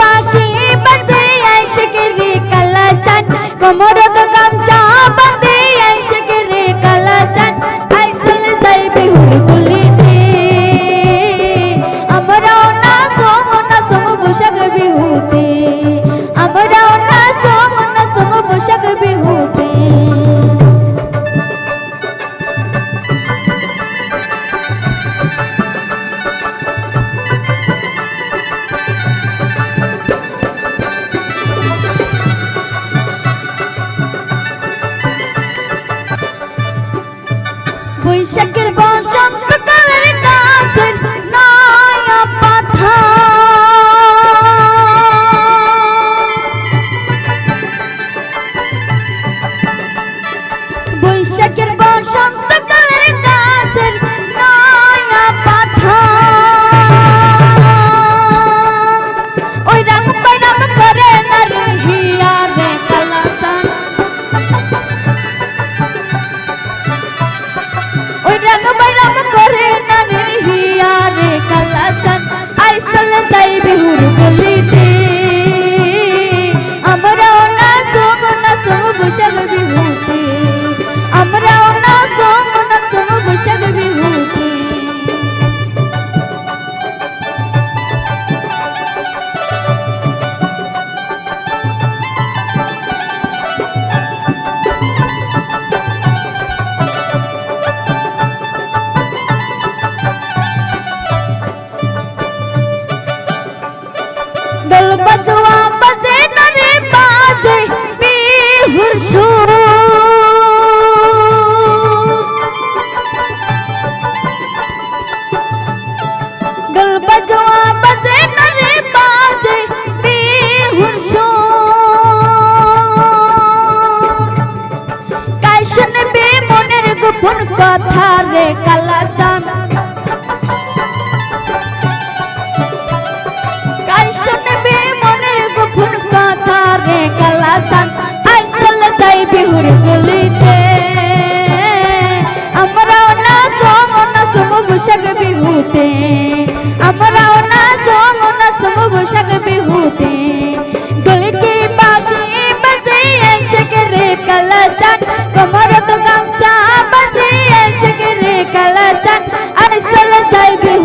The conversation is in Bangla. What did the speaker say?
পাশে বাজে আশিকের কালা চান কোমরত গামছা Check it, out.